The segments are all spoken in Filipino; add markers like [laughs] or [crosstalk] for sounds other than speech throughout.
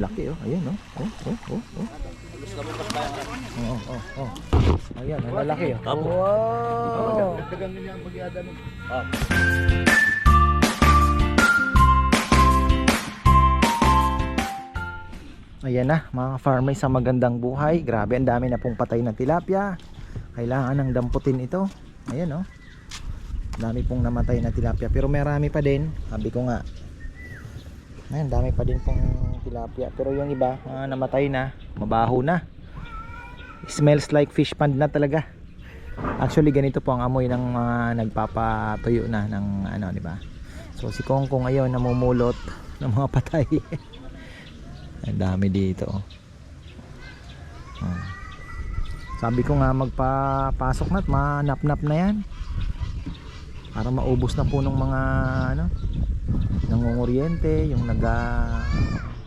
laki oh. Ayan oh. Oh, oh, oh, oh. Oh, oh, oh. Ayan, ang lalaki oh. Wow! Dagang niya ang pagyada nun. Ayan na, mga farmer sa magandang buhay. Grabe, ang dami na pong patay na tilapia. Kailangan ng damputin ito. Ayan oh. Ang Dami pong namatay na tilapia. Pero marami pa din. Sabi ko nga. Ayan, dami pa din pong tilapia. Pero yung iba, mga namatay na. Mabaho na. Smells like fish pond na talaga. Actually, ganito po ang amoy ng mga nagpapatuyo na ng ano, di ba? So, si Kongkong ngayon namumulot ng mga patay. [laughs] Ang dami dito. Oh. Sabi ko nga magpapasok na at manap-nap na yan. Para maubos na po ng mga ano, nangunguryente, yung naga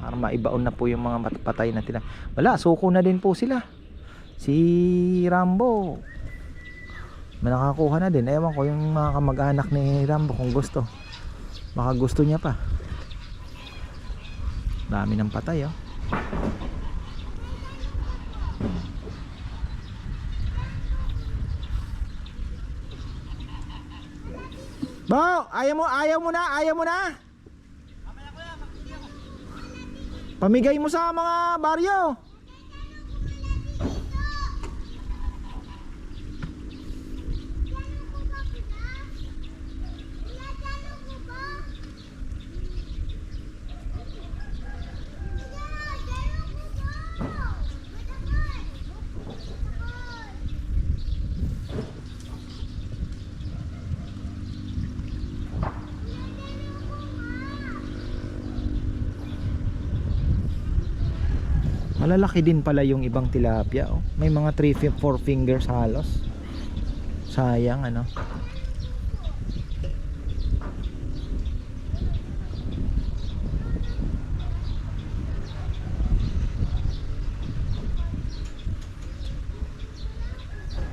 para maibaon na po yung mga mat- patay na tila. Wala, suko na din po sila. Si Rambo nakakuha na din. Ewan ko yung mga kamag-anak ni Rambo kung gusto. Baka gusto niya pa. Dami ng patay oh. Bo, ayaw mo, ayaw mo na, ayaw mo na. Pamigay mo sa mga baryo. Malalaki din pala yung ibang tilapia oh. May mga 3 4 fingers halos. Sayang ano.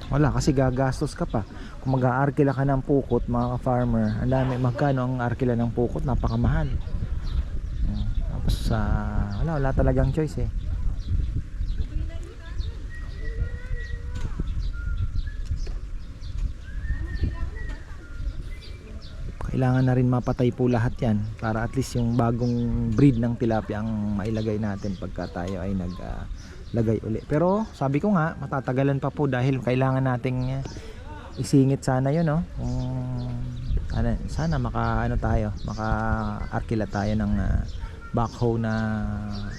Wala kasi gagastos ka pa. Kung mag-aarkila ka ng pukot, mga farmer, ang dami magkano ang arkila ng pukot, napakamahal. Oh, Tapos sa wala wala talagang choice eh. Kailangan na rin mapatay po lahat yan para at least yung bagong breed ng tilapia ang mailagay natin pagka tayo ay nag ah, lagay uli. Pero sabi ko nga matatagalan pa po dahil kailangan nating ah, isingit sana yun no? Kung, ano, sana maka ano tayo maka arkila tayo ng ah, backhoe na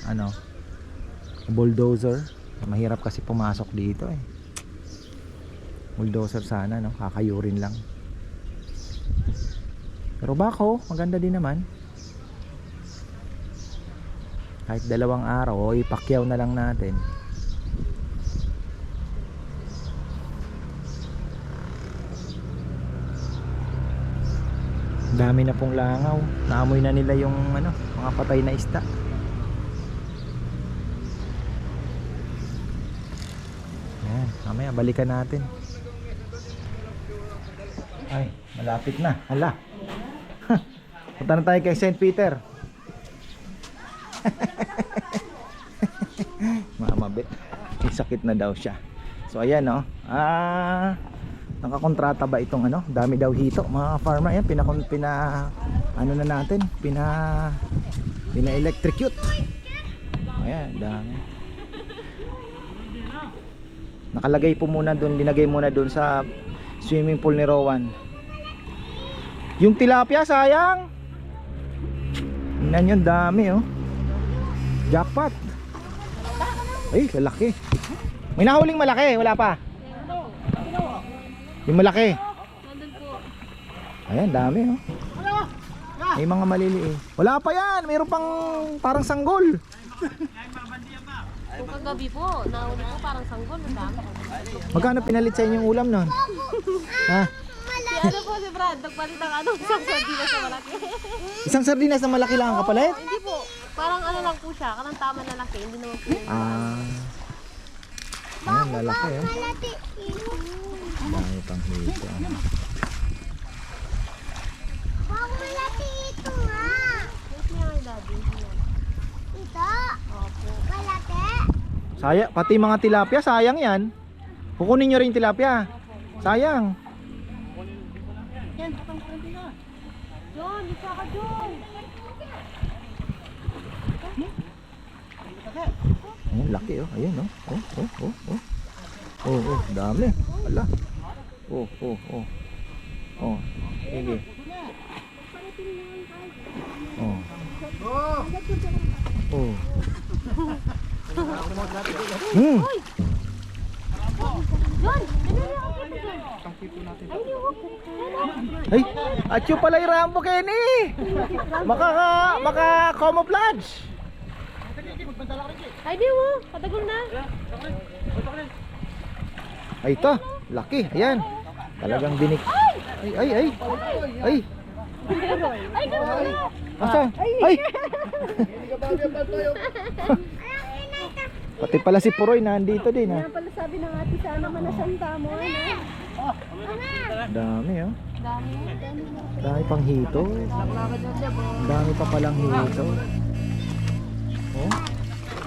ano bulldozer. Mahirap kasi pumasok dito eh. Bulldozer sana no? Kakayurin lang pero bako, maganda din naman. Kahit dalawang araw, o ipakyaw na lang natin. Dami na pong langaw. Naamoy na nila yung ano, mga patay na isda. Ayan, mamaya balikan natin. Ay, malapit na. Hala. Punta na tayo kay St. Peter. [laughs] Mamabit. May sakit na daw siya. So ayan no. Ah, nakakontrata ba itong ano? Dami daw hito mga farmer. Ayan, pina, pina ano na natin? Pina pina electrocute. Ayan, dami. Nakalagay po muna doon, linagay muna doon sa swimming pool ni Rowan. Yung tilapia sayang. Tingnan yung dami oh. Jackpot. Ay, lalaki. May nahuling malaki, wala pa. Yung malaki. Ayan, dami oh. May mga maliliit. Wala pa yan, mayroon pang parang sanggol. Kung kagabi po, nahuli ko parang sanggol, ang dami. Magkano pinalit sa inyong ulam nun? Ha? Ano po si Brad, nagpalit ng ano, isang sardinas sa malaki. Isang sardinas na malaki lang ang kapalit? Hindi po, parang ano lang po siya, kanang tama na laki, hindi naman po. Ah. Ayan, lalaki oh. Dami pang hito. Wait niya kay daddy. Yan. Ito. Saya, pati mga tilapia, sayang yan. Kukunin nyo rin tilapia. Sayang. John, isa ka John. Oh, laki oh. Ayun oh. Oh, oh, oh, oh. Oh, oh, dami. Ala. Oh, oh, oh. Oh, sige. Oh. Oh. Hmm. Ay, atyo pala yung Rambo Kenny. Makaka, maka camouflage. Ay, di mo. Patagol na. Ay, ito. Laki. Ayan. Talagang dinik. Ay, ay, ay. Ay. Ay, gano'n na. Asa? Ay. [laughs] Pati pala si Puroy nandito din ha. Kaya pala sabi ng ate sana manasanta mo. Ano? Dami oh. Dami. Dami pang hito. Dami pa palang hito. Oh.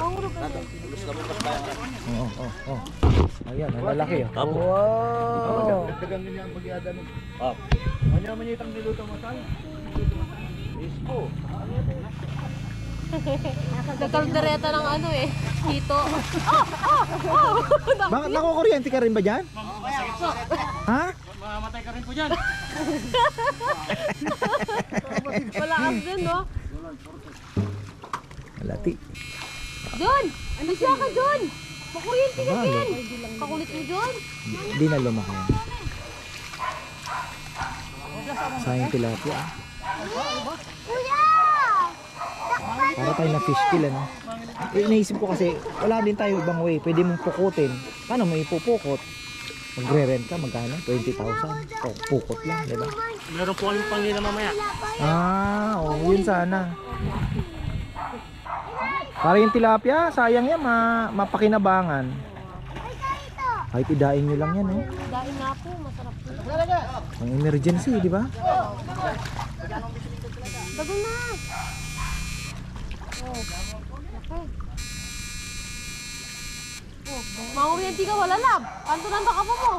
Oo, oh, oh, oh. Ayan, ang lalaki oh. Wow. Dagan niya ang magyada nun. Ah. Kanya man itang niluto mo saan? Ispo. Nagkaldereta ng ano eh. Hito. Bakit nakukuryente ka rin ba dyan? Ha? Mamamatay ka rin po dyan. Wala kang dun, no? Malati. John! Ano siya ka, John? Makuryente ka Wala. din. Kakulit mo, John. Hindi na lumaki. Sayang tilapia. ah. Para tayo na fish kill ano. Eh, naisip ko kasi wala din tayo ibang way. Pwede mong pukutin. Paano mo ipupukot? Magre-rent ka magkano? 20,000. O, pukot lang, di ba? Meron po kami pangina mamaya. Ah, oo, yun sana. Para yung tilapia, sayang yan, ma mapakinabangan. Kahit idain nyo lang yan, eh. Dahil nga po, masarap po. Ang emergency, di ba? Bagol na. Oh. Oh, makuryente ka, wala lab. Kanto lang ka pa mo.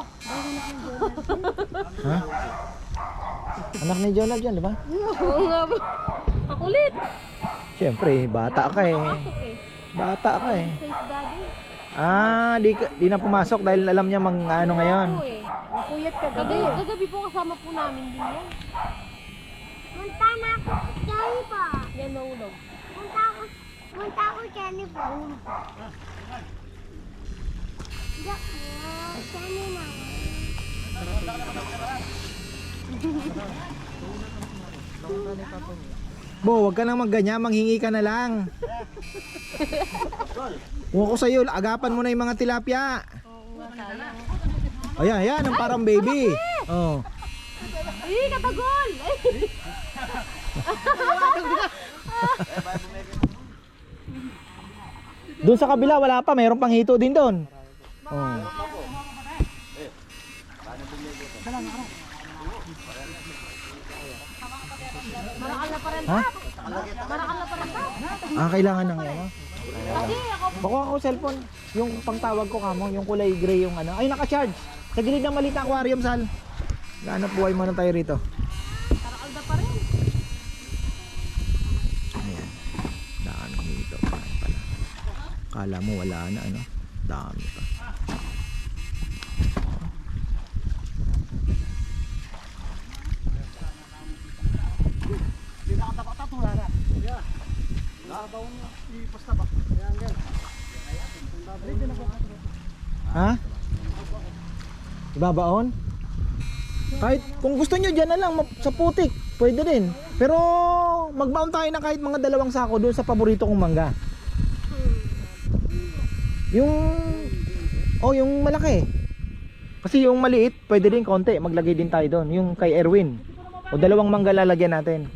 Ha? Anak ni Jonah dyan, di ba? Oo nga ba? Makulit. Siyempre, bata ka eh. Bata ka eh. Ah, di, di na pumasok dahil alam niya mang ano ngayon. Oo. Makuyat ka gabi. Gagabi po kasama po namin din yan. Punta na ako Jenny po. Yan mahulog. Punta ako, punta ako Jenny po. Diyak mo, Jenny na. Bo, wag ka nang magganyan, manghingi ka na lang. Kung ako sa'yo, agapan mo na yung mga tilapia. Oo. Ayan, ayan, ang parang baby. Oh. Ay, katagol! Ay. Doon sa kabila, wala pa, mayroon pang hito din doon. Oh. Marakal na pa rin. Ha? Ah, kailangan ng ano? Bako ako cellphone, yung pangtawag ko kamo, yung kulay gray yung ano. Ay, naka-charge. Sa gilid ng maliit na aquarium, Sal. Ganap buhay muna tayo rito. marakal na pa rin. Ayan. Dami dito. Kala mo wala na ano. Dami pa. Ha? Ibabaon? Kahit kung gusto nyo dyan na lang sa putik, pwede din. Pero magbaon tayo ng kahit mga dalawang sako doon sa paborito kong mangga. Yung Oh, yung malaki. Kasi yung maliit, pwede din konti, maglagay din tayo doon. Yung kay Erwin. O dalawang mangga lalagyan natin.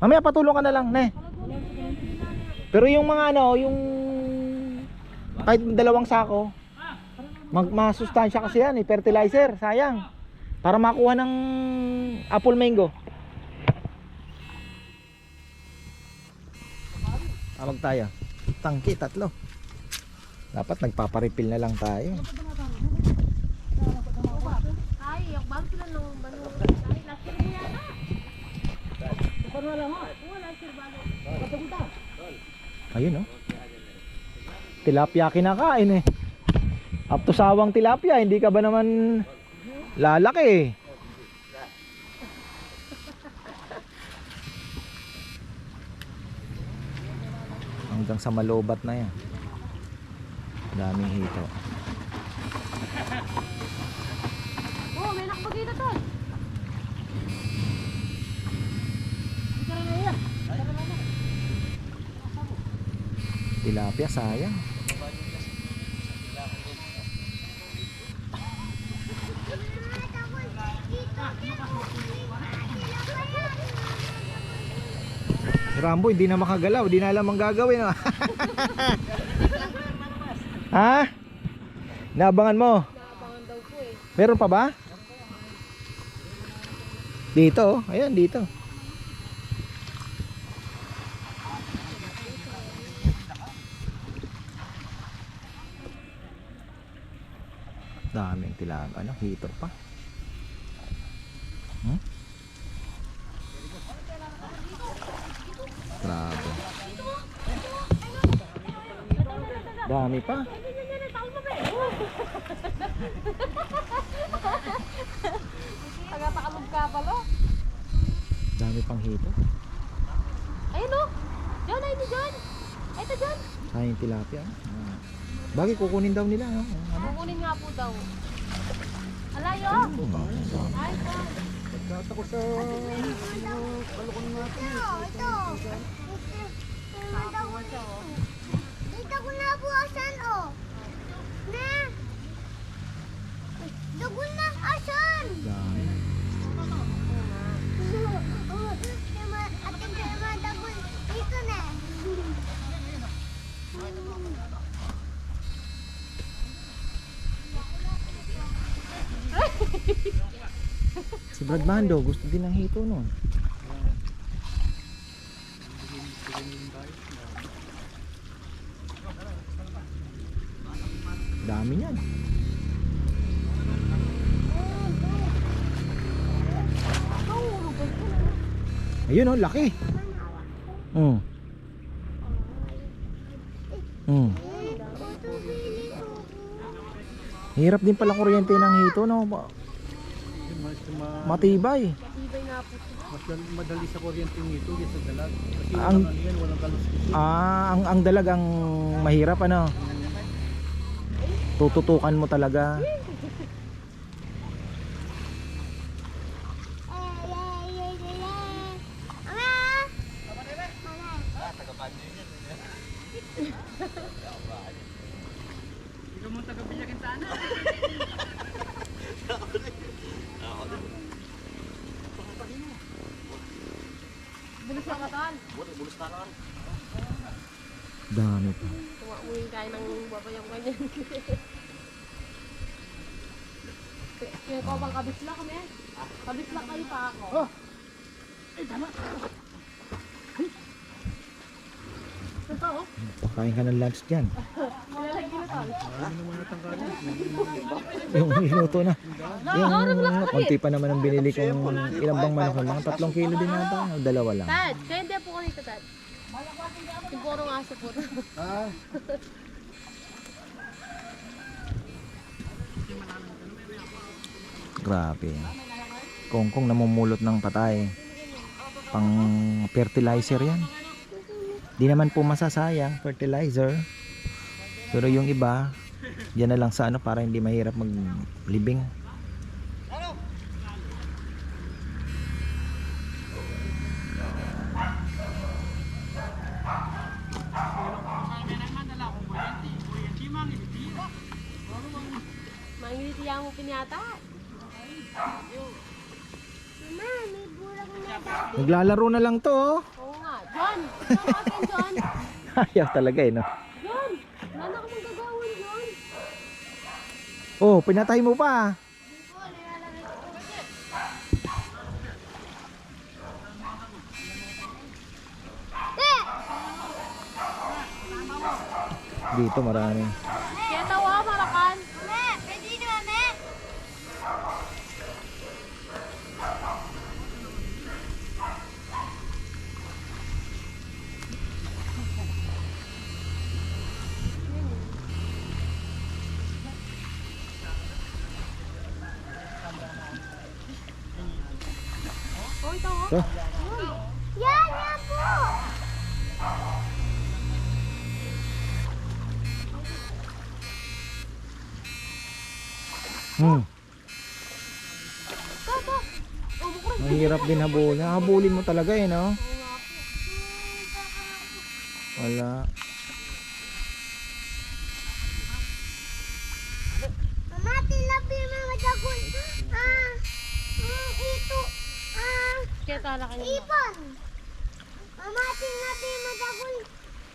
Mamaya patulong ka na lang, ne. Pero yung mga ano, yung kahit dalawang sako, mag masustansya kasi yan, eh, fertilizer, sayang. Para makuha ng apple mango. Tawag tayo. Tangki, tatlo. Dapat nagpaparepil na lang tayo. Ay, Ayun oh. Tilapia kinakain eh. Up to sawang tilapia, hindi ka ba naman lalaki eh. Hanggang sa malobat na yan. Daming hito. Oh, may nakapagita tol. Tilapia, sayang. Rambo hindi na makagalaw, hindi na alam ang gagawin. oh. [laughs] ha? Naabangan mo? Nakapangan daw po eh. Meron pa ba? Dito, oh. ayan dito. Daming tilag, ano, hito pa. Hmm? Grabe. Dami pa. Taga-takalog ka pala. Dami pang hito. Ayun oh. John, ayun ni John. Ay, ito John. Sayang tilapia. Ah. Bagay kukunin daw nila. No? Ano? Kukunin nga po daw. Alayo. Ay, John. Ito, ito. Dito ko na buwasan, oh. Na. Dugo na asan. Ating kaya dagol dito na. Si Brad Mando, gusto din ng hito nun. Dami niyan. Ayun oh, laki. Mm. Mm. Hirap din pala kuryente ng hito, no? Matibay. Ibay nga po. mas madali sa kuryente nito kaysa dalag. Kasi Ang- ang, ano yan, walang kaluskos. Ah, ang ang dalag ang mahirap ano. Tututukan mo talaga. Bulis na katal. Dami pa. Tumakuhin kain ng babayang ganyan. Kaya ko bang kabisla kami? Kabisla kayo pa ako. Oh. Pakain ka ng lunch dyan. Yung niluto na. Yung konti pa naman ang binili kong ilang bang manok. Mga tatlong kilo din nata. O dalawa lang. Dad, kaya hindi po kanito, Dad. Yung purong aso po. Grabe. Kongkong namumulot ng patay. Pang fertilizer yan. Di naman po masasayang fertilizer. Pero yung iba, yan na lang sa ano para hindi mahirap maglibing. Mangilitiya mo pinyata. Mama, may bulag na daw. Naglalaro na lang to. oh. John! Ikaw atin, John! [laughs] Ayaw talaga eh no. John! Wala na akong gagawin, John! Oh, pinatay mo pa. Dito marami. Ito. Yan, yan po. Hmm. Toto. Mahirap din habulin. Habulin mo talaga eh, no? Wala. Mama, tilapi mga dagol. Ah, mm, ito. Ah, Kaya tala kayo. ipon. Mama, tilapi mga dagol.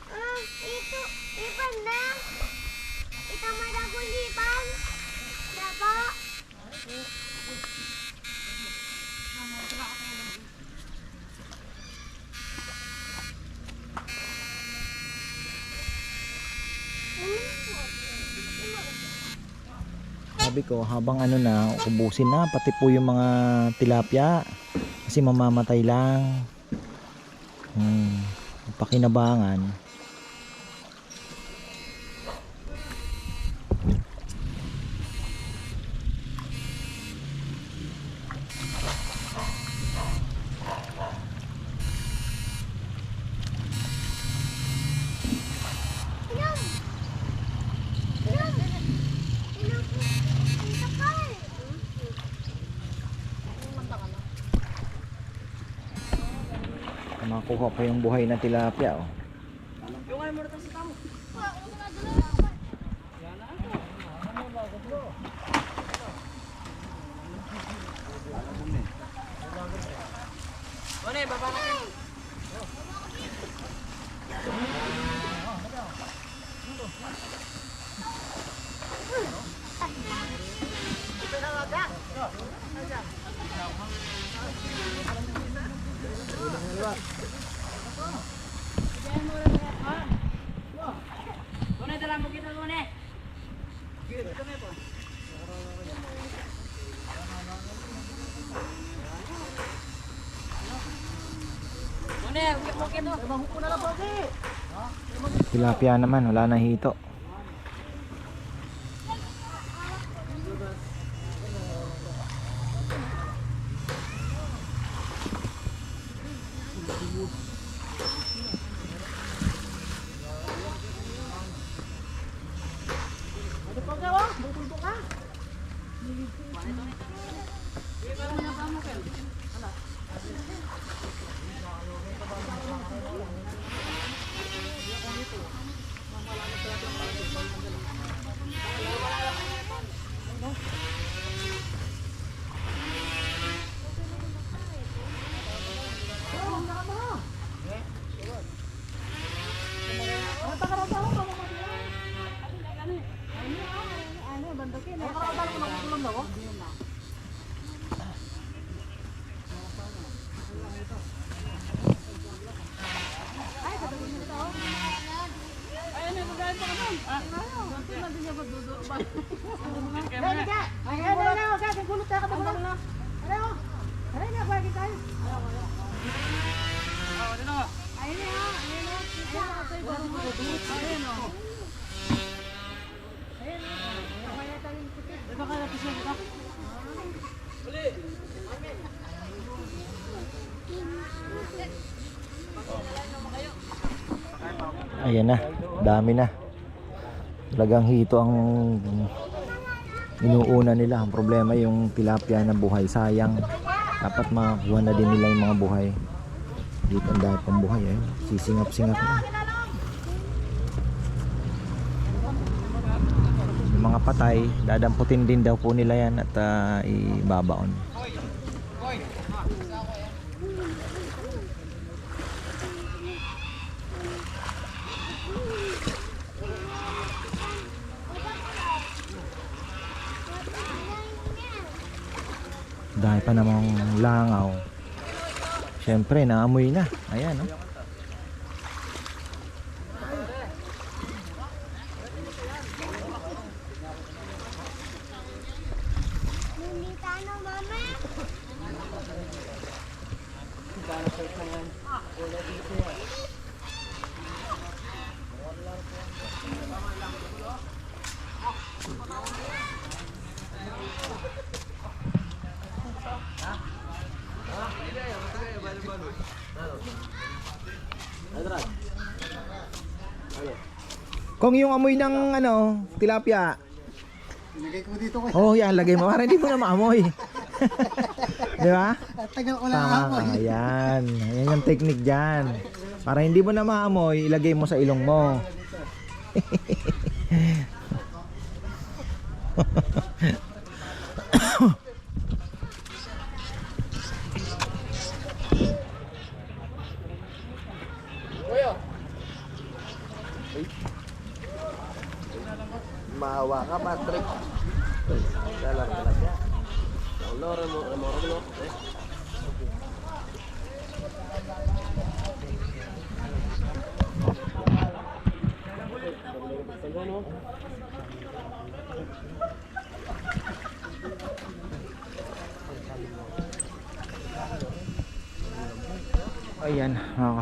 Ah, ito. Ipon na. Ito mga dagol ipon. Daba. Sabi ko, habang ano na, ubusin na, pati po yung mga tilapia. Kasi mamamatay lang. Hmm. Pakinabangan. Makuha pa yung buhay na tilapia. Oh. Tilapia naman, wala na hito. Ayan na, dami na. Talagang hito ang inuuna nila. Ang problema yung tilapia na buhay. Sayang. Dapat makakuha na din nila yung mga buhay. Dito ang dahil pang buhay. Eh. Sisingap-singap na. Yung mga patay, dadamputin din daw po nila yan at ah, ibabaon. Dahil pa namang langaw. Siyempre, naamoy na. Ayan, no? Kung yung amoy ng ano, tilapia. Ilagay ko dito ko. Oh, yan, lagay mo. Para hindi mo na maamoy. [laughs] Di ba? Tagal ko lang Tama ka. Yan. Yan yung technique dyan. Para hindi mo na maamoy, ilagay mo sa ilong mo. [laughs] Mahawa ka, Patrick. Dalang ka na siya. Loro mo, mo, mo, eh. Ayan,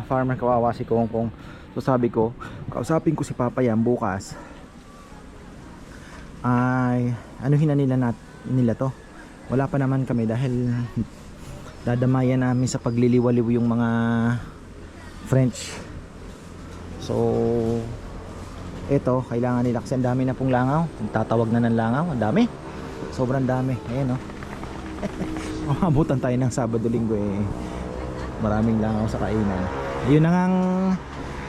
mga ka-farmer, kawawa si Kongkong. So sabi ko, kausapin ko si Papa yan bukas. Ay, ano na nila, nat, nila to? Wala pa naman kami dahil dadamayan namin sa pagliliwaliw yung mga French. So, eto, kailangan nila kasi ang dami na pong langaw. Tatawag na ng langaw, ang dami. Sobrang dami. Ayan, oh. [laughs] Mabutan tayo ng Sabado Linggo eh maraming langaw sa kainan yun na ngang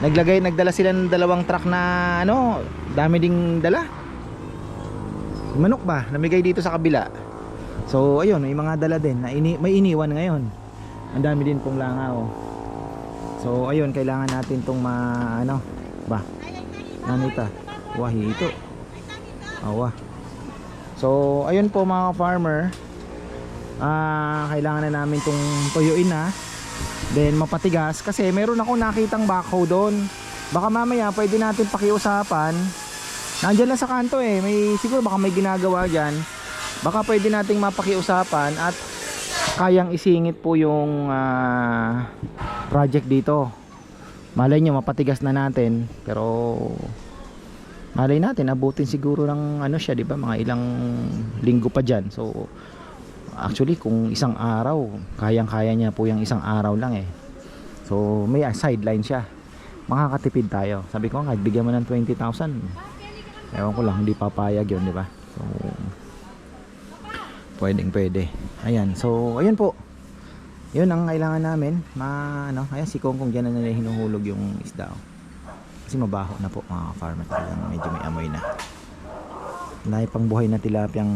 naglagay nagdala sila ng dalawang truck na ano dami ding dala. Manok ba? Namigay dito sa kabila. So ayun may mga dala din na ini, may iniwan ngayon. Ang dami din pong langaw so ayun kailangan natin tong ma ano ba? Nanita wahi ito. Awa. So ayun po mga farmer. Ah kailangan na namin tong tuyuin na Then mapatigas kasi meron ako nakitang backhoe doon. Baka mamaya pwede natin pakiusapan. Nandiyan lang sa kanto eh. May siguro baka may ginagawa diyan. Baka pwede nating mapakiusapan at kayang isingit po yung ah, project dito. Malay nyo mapatigas na natin pero malay natin abutin siguro ng ano siya 'di ba mga ilang linggo pa diyan. So actually kung isang araw kayang-kaya niya po yung isang araw lang eh. So may sideline siya. Makakatipid tayo. Sabi ko nga bigyan mo ng 20,000 ewan ko lang hindi papayag yun di ba? So pwedeng pwede. Ayan so ayun po. Yun ang kailangan namin. Ma ano ayan si Kong Kong dyan na nila hinuhulog yung isda oh. kasi mabaho na po mga farmer. Talagang medyo may amoy na. Dahil pang buhay na tilapyang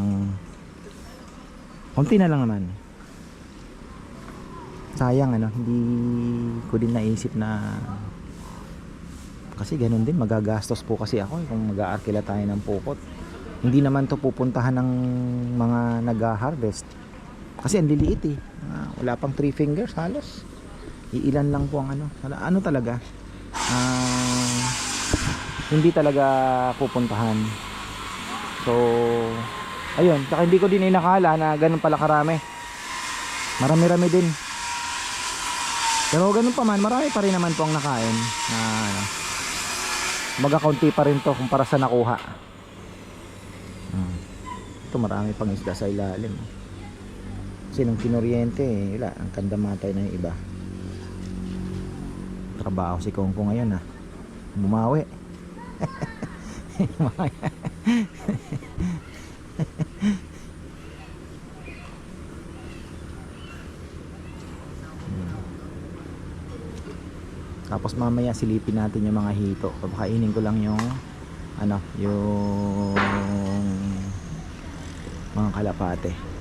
konti na lang naman. Sayang ano hindi ko din naisip na kasi ganun din magagastos po kasi ako eh, kung mag-aarkila tayo ng pukot. Hindi naman to pupuntahan ng mga nag-harvest. Kasi ang liliit eh. Ah, wala pang 3 fingers halos. Iilan lang po ang ano. Ano talaga? Ah hindi talaga pupuntahan. So ayun tsaka hindi ko din inakala na ganun pala karami. Marami rami din. Pero ganun pa man marami pa rin naman po ang nakain. Na ano baga pa rin to kumpara sa nakuha. Hmm. ito marami pang isda sa ilalim. Kasi nung kinuryente eh, wala. Ang kandamatay na yung iba. Trabaho si Kongko ngayon ah. Bumawi [laughs] [laughs] Tapos mamaya silipin natin yung mga hito. Papakainin ko lang yung ano, yung mga kalapate.